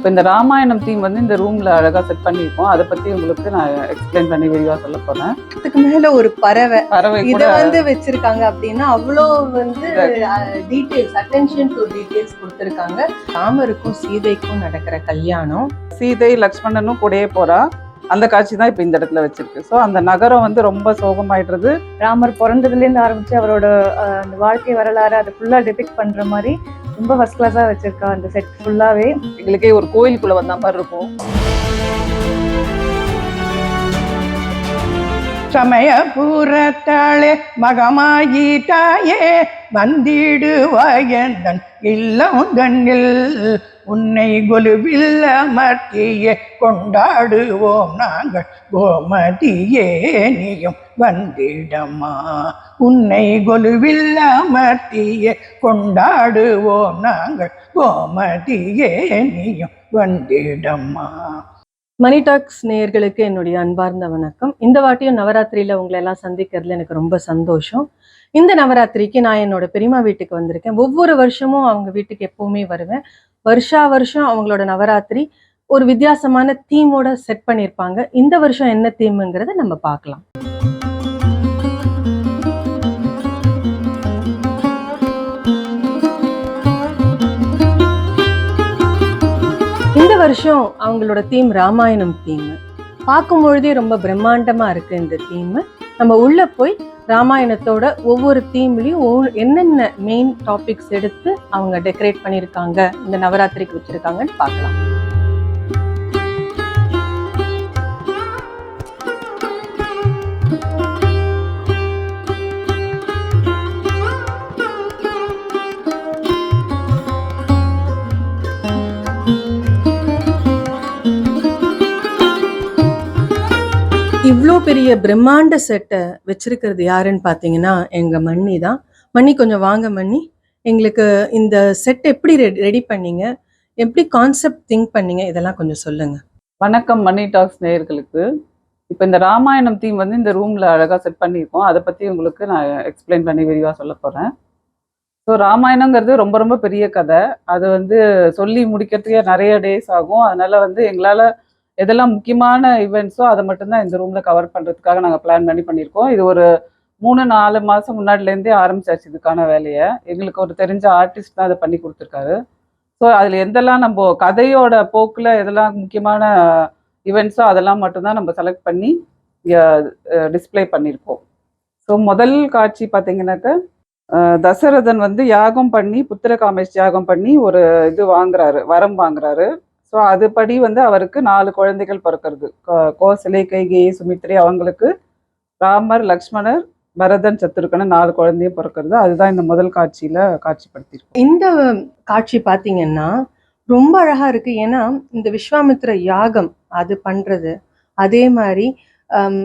இப்போ இந்த ராமாயணம் தீம் வந்து இந்த ரூம்ல அழகா செட் பண்ணியிருக்கோம். அதை பத்தி உங்களுக்கு நான் எக்ஸ்பிளைன் பண்ணி விரிவா சொல்ல போறேன். இதுக்கு மேல ஒரு பறவை. பறவை இத வந்து வச்சிருக்காங்க அப்படின்னா அவ்வளோ வந்து டீடைல்ஸ் அட்டென்ஷன் டு டீடைல்ஸ் கொடுத்திருக்காங்க. ராமருக்கும் சீதைக்கும் நடக்கிற கல்யாணம். சீதை லக்ஷ்மணனும் கூடயே போறா. அந்த காட்சி தான் இப்போ இந்த இடத்துல வச்சிருக்கு. ஸோ அந்த நகரம் வந்து ரொம்ப சோகமாயிடுறது. ராமர் பிறந்ததுலேருந்து ஆரம்பிச்சு அவரோட அந்த வாழ்க்கை வரலாறு அதை ஃபுல்லாக டிபிக் பண்ற மாதிரி ரொம்ப ஃபர்ஸ்ட் கிளாஸாக வச்சிருக்கா அந்த செட் ஃபுல்லாவே எங்களுக்கே ஒரு கோயிலுக்குள்ள வந்த மாதிரி இருக்கும். சமயபுரத்தாளே மகமாயிட்டாயே வந்திடுவாயந்தன் இல்லம் தன்னில் உன்னை கொலுவில் அமர்த்தியே கொண்டாடுவோம் நாங்கள். கோமதியே நீயும் வந்திடமா. உன்னை கொலுவில் அமர்த்தியே கொண்டாடுவோம் நாங்கள். கோமதியே நீயும் வந்திடம்மா மணி டாக்ஸ் நேயர்களுக்கு என்னுடைய அன்பார்ந்த வணக்கம். இந்த வாட்டியும் நவராத்திரியில் உங்களை எல்லாம் சந்திக்கிறதுல எனக்கு ரொம்ப சந்தோஷம். இந்த நவராத்திரிக்கு நான் என்னோட பெரியம்மா வீட்டுக்கு வந்திருக்கேன். ஒவ்வொரு வருஷமும் அவங்க வீட்டுக்கு எப்பவுமே வருவேன். வருஷா வருஷம் அவங்களோட நவராத்திரி ஒரு வித்தியாசமான தீமோட செட் பண்ணியிருப்பாங்க. இந்த வருஷம் என்ன தீம்ங்கிறத நம்ம பார்க்கலாம். இந்த வருஷம் அவங்களோட தீம் ராமாயணம் தீம் பார்க்கும் பொழுதே ரொம்ப பிரம்மாண்டமா இருக்கு இந்த தீம் நம்ம உள்ள போய் ராமாயணத்தோட ஒவ்வொரு தீம்லயும் என்னென்ன மெயின் டாபிக்ஸ் எடுத்து அவங்க டெக்கரேட் பண்ணியிருக்காங்க இந்த நவராத்திரிக்கு வச்சிருக்காங்கன்னு பார்க்கலாம். இவ்வளோ பெரிய பிரம்மாண்ட செட்டை வச்சிருக்கிறது யாருன்னு பார்த்தீங்கன்னா எங்கள் மண்ணி தான். மண்ணி கொஞ்சம் வாங்க மண்ணி எங்களுக்கு இந்த செட் எப்படி ரெடி ரெடி பண்ணீங்க? எப்படி கான்செப்ட் திங்க் பண்ணீங்க? இதெல்லாம் கொஞ்சம் சொல்லுங்க. வணக்கம் மணி டாக்ஸ் நேயர்களுக்கு. இப்போ இந்த ராமாயணம் தீம் வந்து இந்த ரூமில் அழகாக செட் பண்ணியிருக்கோம். அதை பற்றி உங்களுக்கு நான் எக்ஸ்பிளைன் பண்ணி விரிவாக சொல்ல போகிறேன் ஸோ ராமாயணங்கிறது ரொம்ப ரொம்ப பெரிய கதை. அது வந்து சொல்லி முடிக்கிறதுக்கே நிறைய டேஸ் ஆகும். அதனால வந்து எங்களால் எதெல்லாம் முக்கியமான ஈவெண்ட்ஸோ அதை மட்டும்தான் இந்த ரூமில் கவர் பண்ணுறதுக்காக நாங்கள் பிளான் பண்ணி பண்ணியிருக்கோம். இது ஒரு மூணு நாலு மாதம் முன்னாடிலேருந்தே ஆரம்பிச்சாச்சு இதுக்கான வேலையை. எங்களுக்கு ஒரு தெரிஞ்ச ஆர்டிஸ்ட் தான் அதை பண்ணி கொடுத்துருக்காரு. ஸோ அதில் எந்தெல்லாம் நம்ம கதையோட போக்கில் எதெல்லாம் முக்கியமான ஈவெண்ட்ஸோ அதெல்லாம் மட்டும்தான் நம்ம செலக்ட் பண்ணி டிஸ்பிளே டிஸ்ப்ளே பண்ணியிருக்கோம். ஸோ முதல் காட்சி பார்த்தீங்கன்னாக்கா தசரதன் வந்து யாகம் பண்ணி புத்திர காமேஷ் யாகம் பண்ணி ஒரு இது வாங்குறாரு வரம் வாங்குறாரு. ஸோ அதுபடி வந்து அவருக்கு நாலு குழந்தைகள் பிறக்கிறது. கோ- கோசலை கைகேயி சுமித்ரை அவங்களுக்கு ராமர் லக்ஷ்மணர் பரதன் சத்துருக்கன நாலு குழந்தையும் பிறக்கிறது. அதுதான் இந்த முதல் காட்சியில் காட்சிப்படுத்தியிருக்கு. இந்த காட்சி பார்த்தீங்கன்னா ரொம்ப அழகாக இருக்கு. ஏன்னா இந்த விஸ்வாமித்ர யாகம் அது பண்ணுறது அதே மாதிரி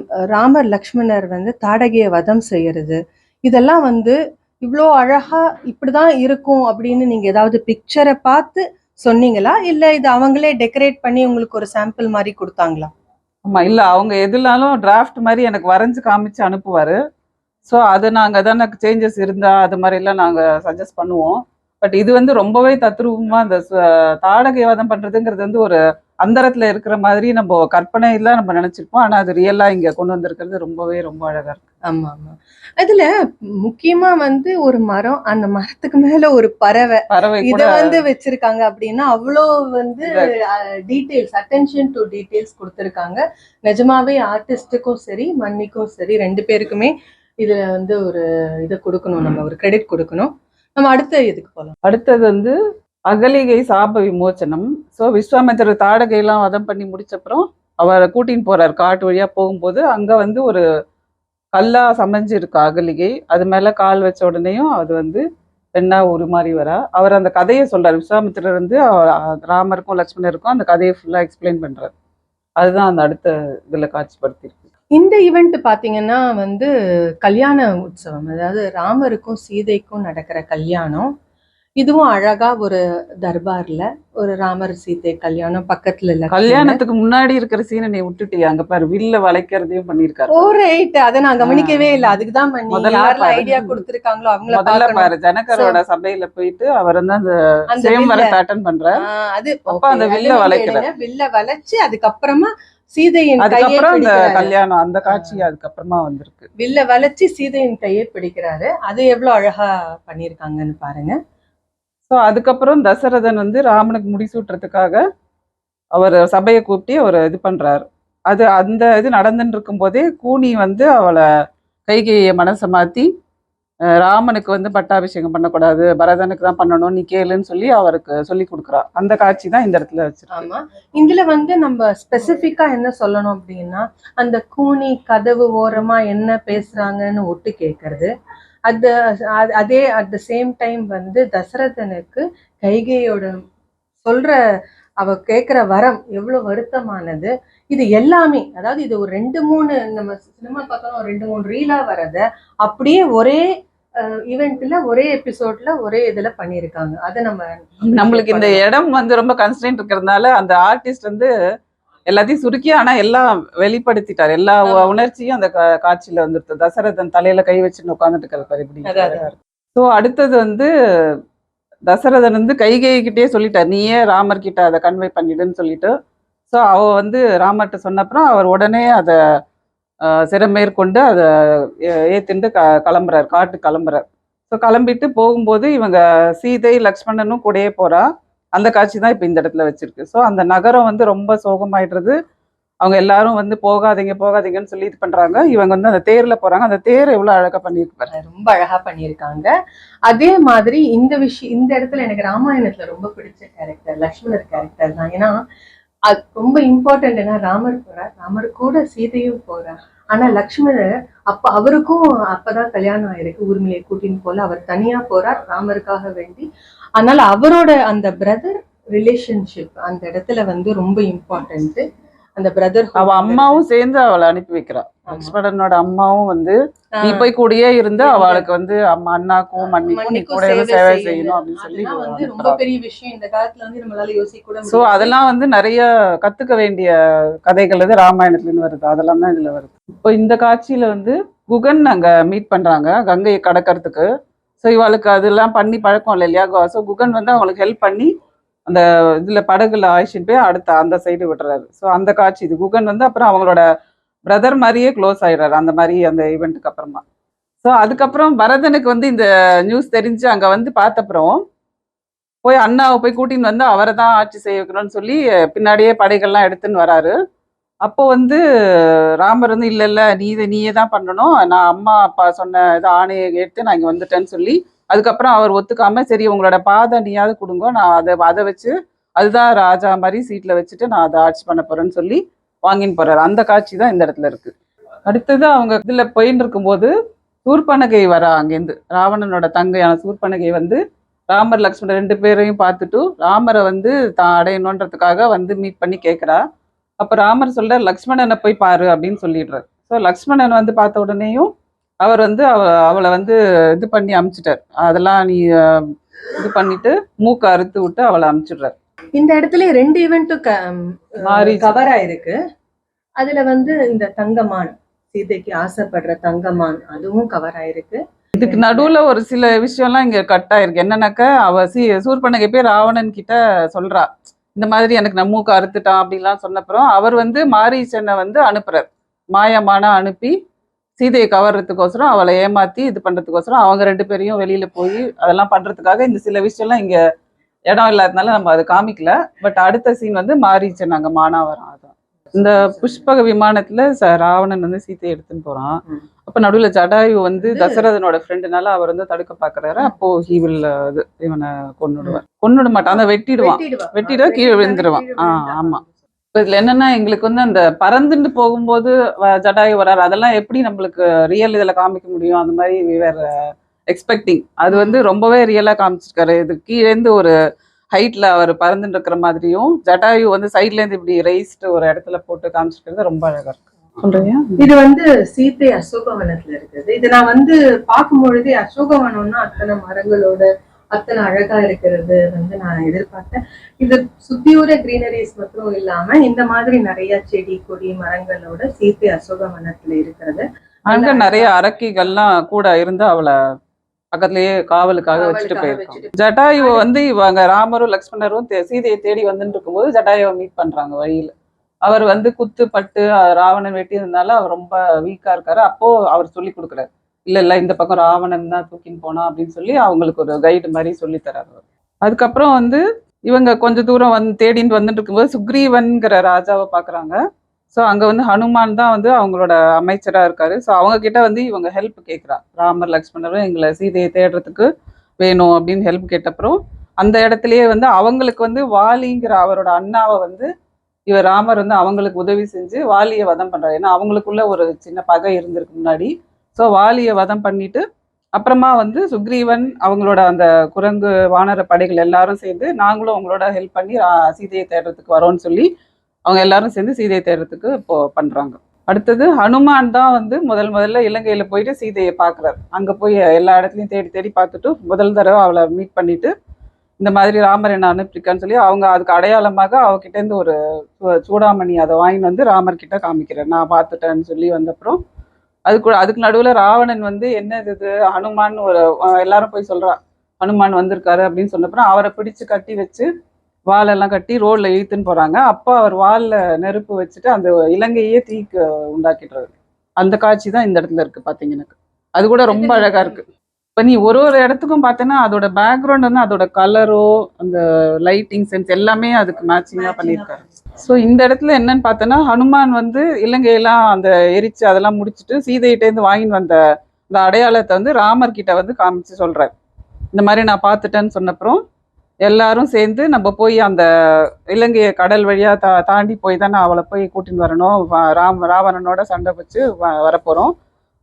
ராமர் லக்ஷ்மணர் வந்து தாடகையை வதம் செய்யறது. இதெல்லாம் வந்து இவ்வளோ அழகாக இப்படி தான் இருக்கும் அப்படின்னு நீங்கள் ஏதாவது பிக்சரை பார்த்து சொன்னீங்களா? இல்ல இது அவங்களே டெக்கரேட் பண்ணி உங்களுக்கு ஒரு சாம்பிள் மாதிரி கொடுத்தாங்களா? ஆமா இல்ல. அவங்க எதுனாலும் டிராஃப்ட் மாதிரி எனக்கு வரைஞ்சு காமிச்சு அனுப்புவாரு. ஸோ அது நாங்கள் தான் எனக்கு சேஞ்சஸ் இருந்தா அது மாதிரி எல்லாம் நாங்க சஜஸ்ட் பண்ணுவோம். பட் இது வந்து ரொம்பவே தத்ரூபமாக இந்த ச- தாடகை வாதம் வந்து ஒரு அந்தரத்துல இருக்கிற மாதிரி நம்ம கற்பனையில நம்ம நினைச்சிருப்போம். ஆனா அது ரியலா இங்க கொண்டு வந்திருக்கிறது ரொம்பவே ரொம்ப அழகா இருக்கு. ஆமா ஆமா. அதுல முக்கியமா வந்து ஒரு மரம் அந்த மரத்துக்கு மேல ஒரு பறவை. பறவை இத வந்து வச்சிருக்காங்க அப்படின்னா அவ்வளோ வந்து டீடைல்ஸ் அட்டென்ஷன் டு டீடைல்ஸ் கொடுத்துருக்காங்க. நிஜமாவே ஆர்டிஸ்டுக்கும் சரி மன்னிக்கும் சரி ரெண்டு பேருக்குமே இதுல வந்து ஒரு இதை கொடுக்கணும். நம்ம ஒரு கிரெடிட் கொடுக்கணும். நம்ம அடுத்த இதுக்கு போகலாம் அடுத்தது வந்து அகலிகை சாப விமோச்சனம். ஸோ விஸ்வாமித்திர தாடகையெல்லாம் வதம் பண்ணி முடிச்சப்புறம் அவரை கூட்டின்னு போறார். காட்டு வழியாக போகும்போது அங்கே வந்து ஒரு கல்லா சமைஞ்சிருக்கு அகலிகை. அது மேலே கால் வச்ச உடனேயும் அது வந்து பெண்ணாக உருமாறி வரா. அவர் அந்த கதையை சொல்கிறார் விஸ்வாமித்திரர் வந்து ராமருக்கும் லக்ஷ்மணருக்கும் அந்த கதையை ஃபுல்லாக எக்ஸ்பிளைன் பண்ணுறார் அதுதான் அந்த அடுத்த இதில் காட்சிப்படுத்தியிருக்கு. இந்த ஈவெண்ட் பார்த்தீங்கன்னா வந்து கல்யாண உற்சவம் அதாவது ராமருக்கும் சீதைக்கும் நடக்கிற கல்யாணம். இதுவும் அழகா ஒரு தர்பார்ல ஒரு ராமர் சீதை கல்யாணம் பக்கத்துல லக்ஷ்மணர். கல்யாணத்துக்கு முன்னாடி இருக்கிற சீனை நீ விட்டுட்டியா? அங்க பாரு வில்ல வளைக்கிறதையும் பண்ணிருக்காரு ஓ ரைட் அத நான் கவனிக்கவே இல்ல. அதுக்குதான் பண்ணி யாரெல்லாம். ஐடியா கொடுத்திருக்காங்களோ அவங்கள முதல்ல. பாரு ஜனகரோட சபையில போயிட்டு அவர் வந்து அந்த சேம் வரத்தை அட்டன் பண்ற ஆ, அது அப்ப. அந்த வில்ல வளைக்கிறார். எடுங்க. வில்ல வளைச்சு அதுக்கப்புறமா சீதையின் கையை அதுக்கப்புறம் அந்த கல்யாணம் அந்த காட்சி அதுக்கப்புறமா வந்திருக்கு. வில்ல வளைச்சு சீதையின் கையை பிடிக்கிறாரு. அது எவ்வளவு அழகா பண்ணிருக்காங்கன்னு பாருங்க. சோ அதுக்கப்புறம் தசரதன் வந்து ராமனுக்கு முடிசூட்டுறதுக்காக அவர் சபையை கூப்பிட்டு அவர் இது பண்றாரு. அது அந்த இது நடந்துட்டு இருக்கும்போதே கூனி வந்து அவளை கைகையை மனசை மாத்தி ராமனுக்கு வந்து பட்டாபிஷேகம் பண்ணக்கூடாது பரதனுக்கு தான் பண்ணணும் நீ கேளுன்னு சொல்லி அவருக்கு சொல்லி கொடுக்குறா. அந்த காட்சி தான் இந்த இடத்துல வச்சிருக்காங்க இதுல வந்து நம்ம ஸ்பெசிபிக்கா என்ன சொல்லணும் அப்படின்னா அந்த கூனி கதவு ஓரமா என்ன பேசுறாங்கன்னு ஒட்டு கேட்கறது அது அது- அதே அட் த சேம் டைம் வந்து தசரதனுக்கு கைகையோட சொல்கிற அவ கேட்குற வரம் எவ்வளோ வருத்தமானது. இது எல்லாமே அதாவது இது ஒரு ரெண்டு மூணு நம்ம சினிமா பார்த்தாலும் ஒரு ரெண்டு மூணு ரீலாக வரத அப்படியே ஒரே ஈவெண்ட்ல ஒரே எபிசோட்ல ஒரே இதுல பண்ணியிருக்காங்க. அதை நம்ம நம்மளுக்கு இந்த இடம் வந்து ரொம்ப கன்ஸ்டன்ட் இருக்கிறதுனால அந்த ஆர்டிஸ்ட் வந்து எல்லாத்தையும் சுருக்கி ஆனா எல்லாம் வெளிப்படுத்திட்டார். எல்லா. உணர்ச்சியும் அந்த காட்சியில வந்துருது தசரதன் தலையில கை வச்சுன்னு உட்காந்துட்டு இருக்காரு இப்படி. ஸோ அடுத்தது வந்து தசரதன் வந்து கைகேயிக்கிட்டே சொல்லிட்டார். நீயே ராமர் கிட்ட அதை கன்வே பண்ணிடுன்னு சொல்லிட்டு. ஸோ அவ வந்து ராமர்கிட்ட சொன்னப்புறம் அவர் உடனே அதை சிறமேற்கொண்டு அதை ஏத்துண்டு க கிளம்புறாரு. காட்டு கிளம்புறாரு. ஸோ கிளம்பிட்டு போகும்போது இவங்க சீதை லக்ஷ்மணனும் கூடயே போறா. அந்த காட்சி தான் இப்போ இந்த இடத்துல வச்சிருக்கு. ஸோ அந்த நகரம் வந்து ரொம்ப சோகமாயிடுறது. அவங்க எல்லாரும் வந்து போகாதீங்க போகாதீங்கன்னு சொல்லி இது பண்றாங்க. இவங்க வந்து அந்த தேர்ல போறாங்க. அந்த தேர் எவ்வளவு அழகா பண்ணியிருக்கு ரொம்ப அழகா பண்ணியிருக்காங்க. அதே மாதிரி இந்த விஷயம் இந்த இடத்துல எனக்கு ராமாயணத்துல ரொம்ப பிடிச்ச கேரக்டர் லக்ஷ்மணர் கேரக்டர் தான். ஏன்னா அது ரொம்ப இம்பார்ட்டன்ட் ஏன்னா ராமர் போறார். ராமர் கூட சீதையும் போறார். ஆனா லக்ஷ்மணர் அப்ப அவருக்கும் அப்பதான் கல்யாணம் ஆயிருக்கு. ஊர்மியை கூட்டின்னு போல அவர் தனியா போறார். ராமருக்காக வேண்டி அதனால அவரோட அந்த பிரதர் ரிலேஷன்ஷிப் அந்த இடத்துல வந்து ரொம்ப இம்பார்ட்டன்ட் அந்த பிரதர் அவ அம்மாவும் சேர்ந்து அவளை அனுப்பி வைக்கிறா. லக்ஷ்மணனோட அம்மாவும் வந்து நீ போய் கூடயே இருந்து அவளுக்கு வந்து அம்மா அண்ணாக்கும் மண்ணிக்கும் நீ கூட சேவை செய்யணும். அப்படின்னு சொல்லி வந்து ரொம்ப. பெரிய விஷயம். இந்த காலத்துல வந்து நம்மளால யோசிக்க கூட சோ. அதெல்லாம் வந்து நிறைய கத்துக்க வேண்டிய கதைகள் இது ராமாயணத்துல இருந்து வருது. அதெல்லாம் தான் இதுல வருது. இப்போ இந்த காட்சியில வந்து குகன் அங்க மீட் பண்றாங்க. கங்கையை கடக்கிறதுக்கு. ஸோ இவளுக்கு அதெல்லாம் பண்ணி பழக்கம் இல்லை இல்லையா ஸோ குகன் வந்து அவங்களுக்கு ஹெல்ப் பண்ணி அந்த இதில் படகுல ஆயிடுச்சுன்னு போய் அடுத்த அந்த சைடு விட்டுறாரு. ஸோ அந்த காட்சி இது. குகன் வந்து அப்புறம் அவங்களோட பிரதர் மாதிரியே க்ளோஸ் ஆயிடுறாரு அந்த மாதிரி அந்த ஈவெண்ட்டுக்கு அப்புறமா. ஸோ அதுக்கப்புறம் பரதனுக்கு வந்து இந்த நியூஸ் தெரிஞ்சு அங்கே வந்து பார்த்தப்புறம் போய் அண்ணாவை போய் கூட்டின்னு வந்து அவரை தான் ஆட்சி செய்ய வைக்கணும்னு சொல்லி பின்னாடியே படைகள்லாம் எடுத்துன்னு வராரு. அப்போ வந்து ராமர் வந்து இல்லை இல்லை நீ இதை நீயே தான் பண்ணணும். நான் அம்மா அப்பா சொன்ன இது ஆணையை எடுத்து நான் இங்கே வந்துட்டேன்னு சொல்லி அதுக்கப்புறம் அவர் ஒத்துக்காம சரி உங்களோட பாதை நீயாவது கொடுங்க. நான் அதை அதை வச்சு அதுதான் ராஜா மாதிரி சீட்டில் வச்சுட்டு நான் அதை ஆட்சி பண்ண போகிறேன்னு சொல்லி வாங்கின்னு போகிறார் அந்த காட்சி தான் இந்த இடத்துல இருக்குது அடுத்தது அவங்க இதில் போயின்னு இருக்கும்போது சூர்பனகை வரா அங்கேருந்து ராவணனோட தங்கையான சூர்பனகை வந்து ராமர் லக்ஷ்மணர் ரெண்டு பேரையும் பார்த்துட்டு ராமரை வந்து தான் அடையணுன்றதுக்காக வந்து மீட் பண்ணி கேட்குறா அப்போ ராமர் சொல்ற லக்ஷ்மணனை போய் பாரு அப்படின்னு சொல்லிடுறாரு. ஸோ லக்ஷ்மணன் வந்து பார்த்த உடனேயும் அவர் வந்து அவ அவளை வந்து இது பண்ணி அமுச்சிட்டார். அதெல்லாம் நீ இது பண்ணிட்டு மூக்கை அறுத்து விட்டு அவளை அமுச்சிடுறாரு. இந்த இடத்துல ரெண்டு ஈவெண்ட்டும் மாறிச்சு. கவர் ஆயிருக்கு. அதுல வந்து இந்த தங்கமான் சீதைக்கு ஆசைப்படுற தங்கமான் அதுவும் கவர் ஆயிருக்கு. இதுக்கு நடுவுல ஒரு சில விஷயம்லாம் இங்க கட் ஆயிருக்கு. என்னன்னாக்கா அவ சி சூர்பனகை போய் ராவணன் கிட்ட சொல்றா. இந்த மாதிரி எனக்கு நம்ம மூக்கு அறுத்துட்டான் அப்படின்லாம் சொன்னப்புறம் அவர் வந்து மாரீசனை வந்து அனுப்புறார். மாயமான அனுப்பி சீதையை கவர்றதுக்கோசரம் அவளை ஏமாத்தி இது பண்றதுக்கோசரம் அவங்க ரெண்டு பேரையும் வெளியில போய் அதெல்லாம் பண்றதுக்காக இந்த சில விஷயம்லாம் இங்க இடம் இல்லாததுனால நம்ம அதை காமிக்கல. பட் அடுத்த சீன் வந்து மாரீசன் அங்க மானா வரான் அதான். இந்த புஷ்பக விமானத்துல ராவணன் வந்து சீதையை எடுத்துன்னு போறான். அப்ப நடுவுல ஜடாயு வந்து தசரதனோட ஃப்ரெண்டுனால அவர் வந்து தடுக்க பாக்குறாரு. அப்போ ஹீ வில் இது இவனை கொன்னுடுவார் கொன்னுட மாட்டான். அந்த வெட்டிடுவான். வெட்டிடுவா. கீழே விழுந்துருவான். கீழே ஆ விழுந்துருவான். ஆமா. இப்ப இதுல என்னன்னா எங்களுக்கு வந்து அந்த பறந்துட்டு போகும்போது ஜடாயு வராரு. அதெல்லாம் எப்படி நம்மளுக்கு ரியல் இதுல காமிக்க முடியும்? அந்த மாதிரி வேற எக்ஸ்பெக்டிங் அது வந்து ரொம்பவே ரியலா காமிச்சிருக்காரு. இது கீழே இருந்து ஒரு ஹைட்ல அவர் பறந்துட்டு இருக்கிற மாதிரியும் ஜடாயு வந்து சைட்ல இருந்து இப்படி ரைஸ்ட் ஒரு இடத்துல போட்டு காமிச்சிருக்கிறது ரொம்ப அழகா இருக்கு. இது வந்து சீத்தை அசோகவனத்துல இருக்குது. இது நான் வந்து பார்க்கும் பொழுதே அசோகவனம்னா அத்தனை மரங்களோட அத்தனை அழகா இருக்கிறது வந்து நான் எதிர்பார்த்தேன். இது சுத்தியூர கிரீனரிஸ் மட்டும் இல்லாம இந்த மாதிரி நிறைய செடி கொடி மரங்களோட சீத்தை அசோகவனத்துல இருக்கிறது. அங்க நிறைய அரக்கிகள்லாம் கூட இருந்து அவளை பக்கத்துலயே காவலுக்காக வச்சுட்டு போயிருக்காங்க. வச்சுட்டு ஜட்டாயுவை வந்து இவங்க ராமரும் லக்ஷ்மணரும் சீதையை தேடி வந்துட்டு இருக்கும்போது ஜட்டாயுவை மீட் பண்றாங்க வழியில. அவர் வந்து குத்து பட்டு ராவணன் வெட்டியதுனால அவர் ரொம்ப வீக்கா இருக்காரு. அப்போ அவர் சொல்லி கொடுக்குறாரு. இல்ல இல்ல இந்த பக்கம் ராவணன் தான் தூக்கின்னு போனா அப்படின்னு சொல்லி அவங்களுக்கு ஒரு கைடு மாதிரி சொல்லி தராரு. அதுக்கப்புறம் வந்து இவங்க கொஞ்ச தூரம் வந்து தேடிட்டு வந்துட்டு இருக்கும்போது சுக்ரீவன்கிற ராஜாவை பாக்குறாங்க. ஸோ அங்கே வந்து ஹனுமான் தான் வந்து அவங்களோட அமைச்சராக இருக்கார். ஸோ அவங்கக்கிட்ட வந்து இவங்க ஹெல்ப் கேட்குறா ராமர் லக்ஷ்மணரும் எங்களை சீதையை தேடுறதுக்கு வேணும் அப்படின்னு ஹெல்ப் கேட்டப்புறம் அந்த இடத்துலயே வந்து அவங்களுக்கு வந்து வாலிங்கிற அவரோட அண்ணாவை வந்து இவர் ராமர் வந்து அவங்களுக்கு உதவி செஞ்சு வாலியை வதம் பண்ணுறாரு ஏன்னா அவங்களுக்குள்ள ஒரு சின்ன பகை இருந்திருக்கு முன்னாடி. ஸோ வாலியை வதம் பண்ணிட்டு அப்புறமா வந்து சுக்ரீவன் அவங்களோட அந்த குரங்கு வானர படைகள் எல்லாரும் சேர்ந்து நாங்களும் அவங்களோட ஹெல்ப் பண்ணி சீதையை தேடுறதுக்கு வரோம்னு சொல்லி அவங்க எல்லாரும் சேர்ந்து சீதையை தேடுறதுக்கு இப்போ பண்ணுறாங்க அடுத்தது ஹனுமான் தான் வந்து முதல் முதல்ல இலங்கையில் போயிட்டு சீதையை பார்க்குறாரு. அங்கே போய் எல்லா இடத்துலையும் தேடி தேடி பார்த்துட்டு முதல் தடவை அவளை மீட் பண்ணிவிட்டு இந்த மாதிரி ராமர் என்ன அனுப்பியிருக்கான்னு சொல்லி அவங்க அதுக்கு அடையாளமாக அவகிட்டேருந்து ஒரு சூ- சூடாமணி அதை வாங்கிட்டு வந்து ராமர்கிட்ட காமிக்கிறேன் நான் பார்த்துட்டேன்னு சொல்லி வந்தப்புறம் அதுக்கு அதுக்கு நடுவில் ராவணன் வந்து என்ன இது? ஹனுமான் ஒரு எல்லாரும் போய் சொல்கிறா ஹனுமான் வந்திருக்காரு அப்படின்னு சொன்னப்புறம் அவரை பிடிச்சு கட்டி வச்சு வாலெல்லாம் கட்டி ரோட்ல இழுத்துன்னு போறாங்க. அப்போ அவர் வால்ல நெருப்பு வச்சுட்டு அந்த இலங்கையே தீக்கு உண்டாக்கிடுறாரு. அந்த காட்சி தான் இந்த இடத்துல இருக்கு பாத்தீங்கன்னா அது கூட ரொம்ப அழகா இருக்கு. இப்ப நீ ஒரு ஒரு இடத்துக்கும் பார்த்தேன்னா அதோட பேக்ரவுண்ட் வந்து அதோட கலரோ அந்த லைட்டிங் சென்ஸ் எல்லாமே அதுக்கு மேட்சிங்கா பண்ணியிருக்காரு. ஸோ இந்த இடத்துல என்னன்னு பார்த்தோன்னா ஹனுமான் வந்து இலங்கையெல்லாம் அந்த எரிச்சு அதெல்லாம் முடிச்சுட்டு சீதையிட்டேருந்து வாங்கிட்டு வந்த அந்த அடையாளத்தை வந்து ராமர் கிட்ட வந்து காமிச்சு சொல்றாரு. இந்த மாதிரி நான் பார்த்துட்டேன்னு சொன்னப்புறம் எல்லாரும் சேர்ந்து நம்ம போய் அந்த இலங்கையை கடல் வழியாக தா தாண்டி போய் தானே அவளை போய் கூட்டின்னு வரணும். ராம் ராவணனோட சண்டை வச்சு வ- வரப்போகிறோம்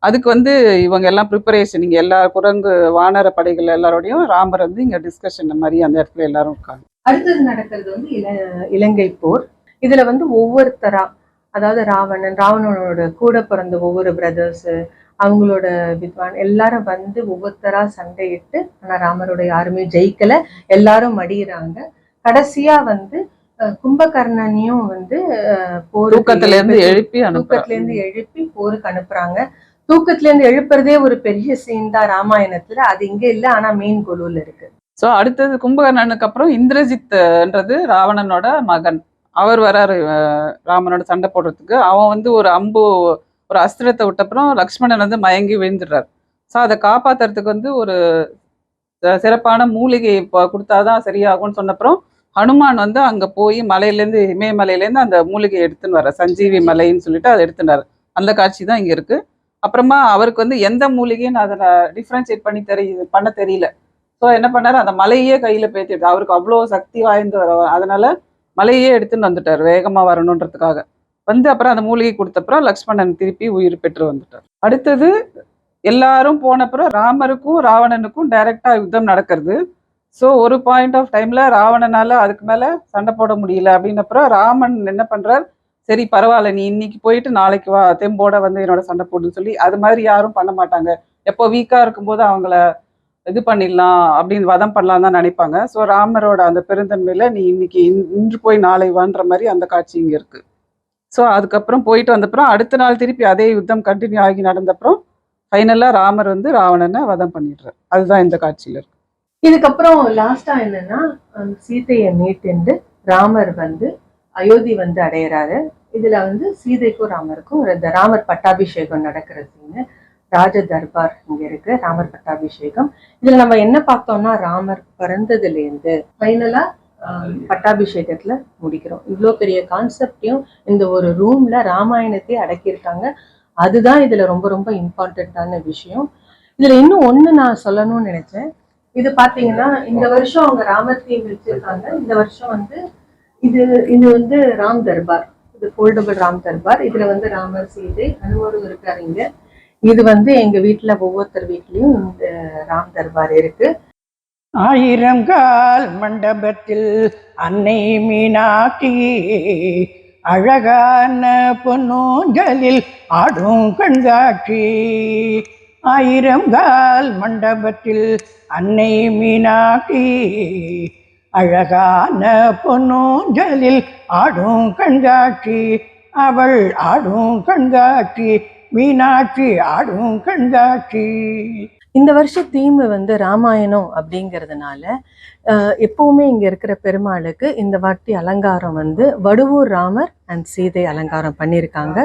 அதுக்கு வந்து இவங்க எல்லாம் ப்ரிப்பரேஷன் இங்கே எல்லா குரங்கு வானர படைகள் எல்லாரோடையும் ராமர் வந்து இங்கே டிஸ்கஷன் மாதிரி அந்த இடத்துல எல்லாரும் இருக்காங்க அடுத்தது நடக்கிறது வந்து இல இலங்கை போர். இதில் வந்து ஒவ்வொருத்தரா அதாவது ராவணன் ராவணனோட கூட பிறந்த ஒவ்வொரு பிரதர்ஸு அவங்களோட வித்வான் எல்லாரும் வந்து ஒவ்வொருத்தரா சண்டையிட்டு ஆனா ராமரோட யாருமே ஜெயிக்கல. எல்லாரும் மடியிறாங்க. கடைசியா வந்து கும்பகர்ணனையும் வந்து போருக்கு தூக்கத்துல இருந்து எழுப்பி தூக்கத்துல இருந்து எழுப்பி போருக்கு அனுப்புறாங்க. தூக்கத்துல இருந்து எழுப்புறதே ஒரு பெரிய சீன் தான் ராமாயணத்துல. அது இங்க இல்ல ஆனா மெயின் குழுல இருக்கு. ஸோ அடுத்தது கும்பகர்ணனுக்கு அப்புறம் இந்திரஜித்ன்றது ராவணனோட மகன். அவர் வராரு ராமனோட சண்டை போடுறதுக்கு. அவன் வந்து ஒரு அம்பு ஒரு அஸ்திரத்தை விட்டப்புறம் லக்ஷ்மணன் வந்து மயங்கி விழுந்துடுறாரு. ஸோ அதை காப்பாத்துறதுக்கு வந்து ஒரு சிறப்பான மூலிகை கொடுத்தாதான் சரியாகும்னு சொன்னப்புறம் ஹனுமான் வந்து அங்க போய் மலையிலேருந்து இமயமலையிலேருந்து அந்த மூலிகையை எடுத்துன்னு வர சஞ்சீவி மலைன்னு சொல்லிட்டு அதை எடுத்துன்னு வர அந்த காட்சி தான் இங்க இருக்கு. அப்புறமா அவருக்கு வந்து எந்த மூலிகைன்னு அதில் டிஃப்ரென்ஷியேட் பண்ணி தெரிய பண்ண தெரியல. ஸோ என்ன பண்ணாரு? அந்த மலையே கையில பேத்திட்டு அவருக்கு அவ்வளோ சக்தி வாய்ந்து வர அதனால மலையே எடுத்துன்னு வந்துட்டார் வேகமா வரணுன்றதுக்காக. வந்து அப்புறம் அந்த மூலிகை கொடுத்தப்புறம் லக்ஷ்மணன் திருப்பி உயிர் பெற்று வந்துட்டார். அடுத்தது எல்லாரும் போனப்புறம் ராமருக்கும் ராவணனுக்கும் டைரக்டா யுத்தம் நடக்கிறது. ஸோ ஒரு பாயிண்ட் ஆஃப் டைம்ல ராவணனால அதுக்கு மேல சண்டை போட முடியல அப்படின்னப்புறம் ராமன் என்ன பண்றார்? சரி பரவாயில்ல நீ இன்னைக்கு போயிட்டு நாளைக்கு வா தெம்போட வந்து என்னோட சண்டை போடுன்னு சொல்லி அது மாதிரி யாரும் பண்ண மாட்டாங்க. எப்போ வீக்கா இருக்கும்போது அவங்கள இது பண்ணிடலாம் அப்படின்னு வதம் பண்ணலாம் தான் நினைப்பாங்க. ஸோ ராமரோட அந்த பெருந்தன்மையில நீ இன்னைக்கு இன்- இன்று போய் நாளை வான்ற மாதிரி அந்த காட்சி இங்க இருக்கு. ஸோ அதுக்கப்புறம் போயிட்டு வந்தப்புறம் அடுத்த நாள் திருப்பி அதே யுத்தம் கண்டினியூ ஆகி நடந்தப்புறம் ஃபைனலாக ராமர் வந்து ராவணனை வதம் பண்ணிடுறார். அதுதான் இந்த காட்சியில் இருக்கு. இதுக்கப்புறம் லாஸ்டா என்னன்னா சீதையை மீட்டுண்டு ராமர் வந்து அயோத்தி வந்து அடையிறாரு. இதுல வந்து சீதைக்கும் ராமருக்கும் இந்த ராமர் பட்டாபிஷேகம் நடக்கிற சீனு ராஜ தர்பார் இங்க இருக்கு ராமர் பட்டாபிஷேகம். இதுல நம்ம என்ன பார்த்தோம்னா ராமர் பிறந்ததுல இருந்து ஃபைனலா பட்டாபிஷேகத்துல முடிக்கிறோம். இவ்வளோ பெரிய கான்செப்டையும் இந்த ஒரு ரூம்ல ராமாயணத்தை அடக்கியிருக்காங்க. அதுதான் இதுல ரொம்ப ரொம்ப இம்பார்ட்டண்ட்டான விஷயம். இதுல இன்னும் ஒண்ணு நான் சொல்லணும்னு நினைச்சேன். இது பாத்தீங்கன்னா இந்த வருஷம் அவங்க ராமர் வச்சுருக்காங்க வச்சிருக்காங்க. இந்த வருஷம் வந்து இது இது வந்து ராம் தர்பார். இது ஃபோல்டபுள் ராம் தர்பார். இதுல வந்து ராமர் சீதை அனுமரும் இருக்காரு இங்க. இது வந்து எங்க வீட்டில் ஒவ்வொருத்தர் வீட்லயும் இந்த ராம் தர்பார் இருக்கு. ஆயிரம் கால் மண்டபத்தில் அன்னை மீனாட்சி. அழகான பொன்னூஞ்சலில் ஆடும் கண்காட்சி. ஆயிரம் கால் மண்டபத்தில் அன்னை மீனாட்சி. அழகான பொன்னூஞ்சலில் ஆடும் கண்காட்சி. அவள் ஆடும் கண்காட்சி மீனாட்சி ஆடும் கண்காட்சி. இந்த வருஷ தீம் வந்து ராமாயணம் அப்படிங்கிறதுனால எப்போவுமே எப்பவுமே இருக்கிற பெருமாளுக்கு இந்த வாட்டி அலங்காரம் வந்து வடுவூர் ராமர் அண்ட் சீதை அலங்காரம் பண்ணியிருக்காங்க.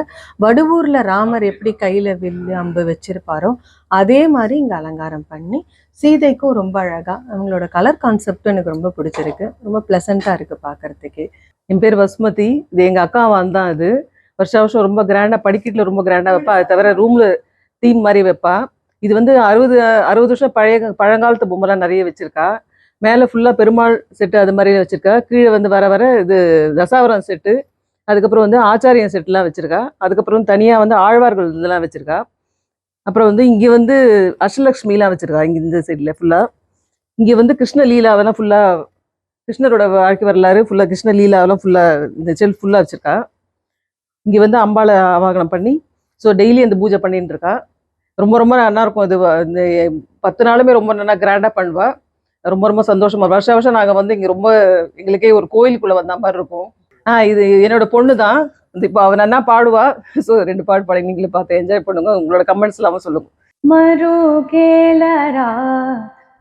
வடுவூரில் ராமர் எப்படி கையில் வில்லு அம்பு வச்சிருப்பாரோ அதே மாதிரி இங்கே அலங்காரம் பண்ணி சீதைக்கும் ரொம்ப அழகாக அவங்களோட கலர் கான்செப்டும் எனக்கு ரொம்ப பிடிச்சிருக்கு. ரொம்ப ப்ளசண்ட்டாக இருக்குது பார்க்குறதுக்கு என் பேர் வசுமதி. இது எங்கள் அக்கா தான் அது. வருஷம் வருஷம் ரொம்ப கிராண்டாக படிக்கட்டில் ரொம்ப கிராண்டாக வைப்பா. அது தவிர ரூமில் தீம் மாதிரி வைப்பா. இது வந்து அறுபது அறுபது வருஷம் பழைய பழங்காலத்து பொம்மைலாம் நிறைய வச்சிருக்கா. மேலே ஃபுல்லாக பெருமாள் செட்டு அது மாதிரி வச்சுருக்கா. கீழே வந்து வர வர இது தசாவரம் செட்டு அதுக்கப்புறம் வந்து ஆச்சாரியன் செட்டுலாம் வச்சுருக்கா. அதுக்கப்புறம் தனியாக வந்து ஆழ்வார்கள் இதெல்லாம் வச்சுருக்கா. அப்புறம் வந்து இங்கே வந்து அஷ்டலக்ஷ்மிலாம் வச்சுருக்கா இங்கே இந்த சைடில் ஃபுல்லாக இங்கே வந்து கிருஷ்ண லீலாவெல்லாம் ஃபுல்லாக கிருஷ்ணரோட வாழ்க்கை வரலாறு ஃபுல்லாக கிருஷ்ண லீலாவெல்லாம் ஃபுல்லாக இந்த செல் ஃபுல்லாக வச்சுருக்கா. இங்கே வந்து அம்பாளை ஆவாகனம் பண்ணி ஸோ டெய்லி அந்த பூஜை பண்ணிட்டு இருக்கா. ரொம்ப ரொம்ப நல்லா இருக்கும் இது. இந்த பத்து நாளுமே ரொம்ப நல்லா கிராண்டாக பண்ணுவாள் ரொம்ப ரொம்ப சந்தோஷமாக வருஷம் வருஷம் நாங்கள் வந்து இங்கே ரொம்ப எங்களுக்கே ஒரு கோயிலுக்குள்ளே வந்த மாதிரி இருக்கும். ஆ இது என்னோட பொண்ணு தான். இப்போ அவன் நல்லா பாடுவா. ஸோ ரெண்டு பாட்டு பாடி நீங்களும் பார்த்து என்ஜாய் பண்ணுங்க. உங்களோட கமெண்ட்ஸ் இல்லாமல் சொல்லுங்க. மறு கேளரா?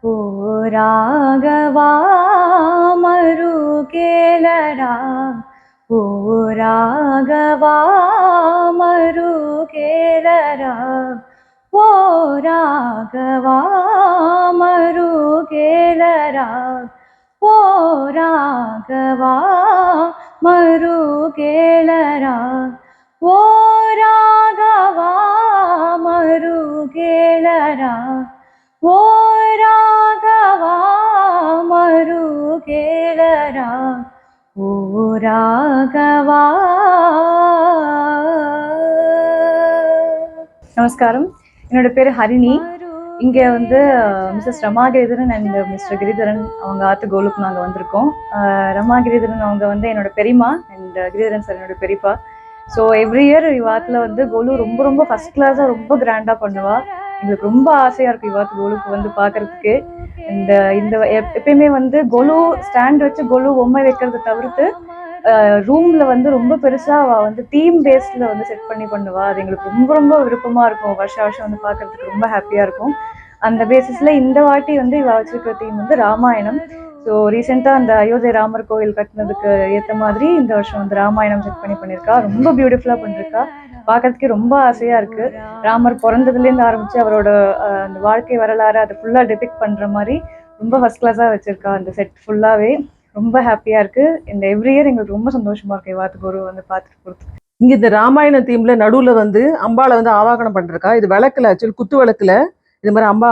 ஓ ராகவா? மறு கேளரா? ஓ ராகவா? மறு கேளரா? പോരാഗവാമരുകേലരാ പോരാഗവാ മരുകേളരാ ഓ രാഘവാ മരുകേളരാ ഓ രാഘവാ മരുകേളരാ ഓ രാഘവാ നമസ്കാരം. என்னோட பேர் ஹரிணி. இங்கே வந்து missus Rama Giridharan and mister Giridharan அவங்க ஆத்து கோலுக்கு நாங்கள் வந்திருக்கோம். ரமா கிரிதரன் அவங்க வந்து என்னோட பெரியமா அண்ட் கிரிதரன் சார் என்னோட பெரியப்பா. ஸோ எவ்ரி இயர் இவாத்தில் வந்து கோலு ரொம்ப ரொம்ப ஃபஸ்ட் கிளாஸாக ரொம்ப கிராண்டாக பண்ணுவாள் எங்களுக்கு ரொம்ப ஆசையாக இருக்கும் இவாத்து கோலுக்கு வந்து பார்க்குறதுக்கு இந்த இந்த எப்பயுமே வந்து கொலு ஸ்டாண்ட் வச்சு கொலு பொம்மை வைக்கிறத தவிர்த்து ரூம்ல வந்து ரொம்ப பெருசா அவ வந்து தீம் பேஸ்ட்ல வந்து செட் பண்ணி பண்ணுவா. அது எங்களுக்கு ரொம்ப ரொம்ப விருப்பமா இருக்கும். வருஷம் வருஷம் வந்து பாக்குறதுக்கு ரொம்ப ஹாப்பியா இருக்கும். அந்த பேசிஸ்ல இந்த வாட்டி வந்து இவ வச்சிருக்கிற தீம் வந்து ராமாயணம். ஸோ ரீசெண்டாக அந்த அயோத்தி ராமர் கோயில் கட்டினதுக்கு ஏற்ற மாதிரி இந்த வருஷம் வந்து ராமாயணம் செட் பண்ணி பண்ணியிருக்கா ரொம்ப பியூட்டிஃபுல்லாக பண்ணிருக்கா. பார்க்கறதுக்கே ரொம்ப ஆசையாக இருக்கு. ராமர் பிறந்ததுலேருந்து ஆரம்பிச்சு அவரோட அந்த வாழ்க்கை வரலாறு அதை ஃபுல்லாக டிபிக் பண்ணுற மாதிரி ரொம்ப ஃபர்ஸ்ட் கிளாஸாக வச்சிருக்கா அந்த செட் ஃபுல்லாகவே ரொம்ப ஹாப்பியாக இருக்குது இந்த எவ்ரி இயர் எங்களுக்கு ரொம்ப சந்தோஷமாக இருக்கு. இவாத்து குரு வந்து பார்த்துட்டு போகிறது இங்கே இந்த ராமாயண தீம்ல நடுவில் வந்து அம்பாவை வந்து ஆவாகனம் பண்ணிருக்கா இது விளக்கில் ஆக்சுவலி குத்து விளக்கில் இது மாதிரி அம்பா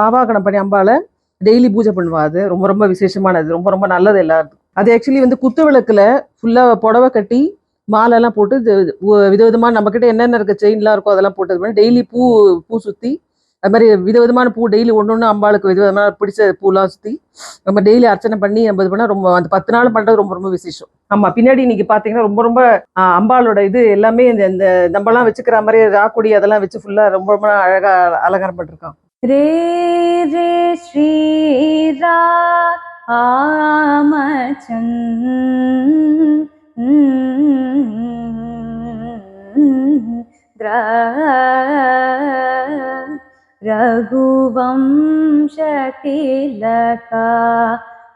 ஆவாகனம் பண்ணி அம்பாவை டெய்லி பூஜை பண்ணுவா அது. ரொம்ப ரொம்ப விசேஷமானது. ரொம்ப ரொம்ப நல்லது எல்லாருக்கும். அது ஆக்சுவலி வந்து குத்து விளக்கில் ஃபுல்லாக புடவை கட்டி மாலை எல்லாம் போட்டு இது நம்மக்கிட்ட என்னென்ன இருக்க செயின்லாம் இருக்கோ அதெல்லாம் போட்டு பண்ணி டெய்லி பூ பூ சுற்றி அது மாதிரி விதவிதமான பூ டெய்லி ஒன்று ஒன்று அம்பாளுக்கு விதவிதமான பிடிச்ச பூலாம் சுற்றி நம்ம டெய்லி அர்ச்சனை பண்ணி நம்ம இது பண்ணால் ரொம்ப அந்த பத்து நாள் பண்ணுறது ரொம்ப ரொம்ப விசேஷம் ஆமாம் பின்னாடி இன்னைக்கு பார்த்தீங்கன்னா ரொம்ப ரொம்ப அம்பாளோட இது எல்லாமே இந்த இந்த நம்மலாம் வச்சுக்கிற மாதிரி ராக்குடி அதெல்லாம் வச்சு ஃபுல்லாக ரொம்ப ரொம்ப அழகாக அலங்காரம் பண்ணிருக்கான் ரே ரே ஸ்ரீரா ஆமச்சந்திர ரகுவம்ச திலகா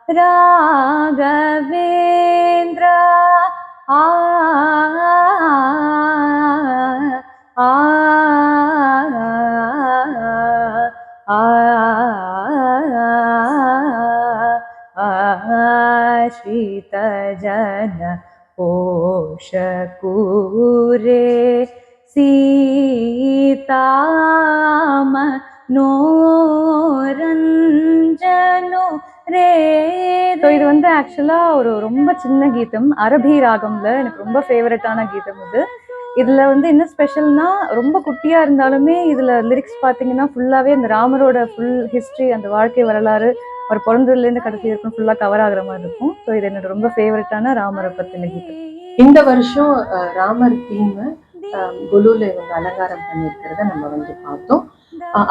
ராகவேந்திர ஆ ஆ ஆசிரிதஜன போஷகூரே ஒரு ரொம்ப சின்ன கீதம் அரபி ராகம்ல எனக்கு ரொம்ப ஃபேவரட்டான கீதம் இது இதுல வந்து என்ன ஸ்பெஷல்னா ரொம்ப குட்டியா இருந்தாலுமே இதுல லிரிக்ஸ் பாத்தீங்கன்னா ஃபுல்லாவே அந்த ராமரோட ஃபுல் ஹிஸ்டரி அந்த வாழ்க்கை வரலாறு அவர் பிறந்ததுலேருந்து கடைசி இருக்கும் ஃபுல்லா கவர் ஆகுற மாதிரி இருக்கும். ஸோ இது என்னோட ரொம்ப ஃபேவரட்டான ராமரை பத்தின கீதம். இந்த வருஷம் ராமர் தீம் கொலுல இவங்க அலங்காரம் பண்ணியிருக்கிறத நம்ம வந்து பார்த்தோம்.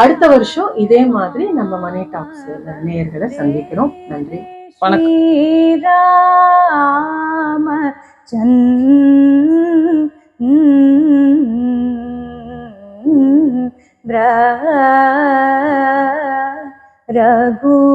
அடுத்த வருஷம் இதே மாதிரி நம்ம மணி டாக்ஸ் நேயர்களை சந்திக்கிறோம். நன்றி. ശ്രീരാമ ചന്ദ്ര രഘുവംശതിലക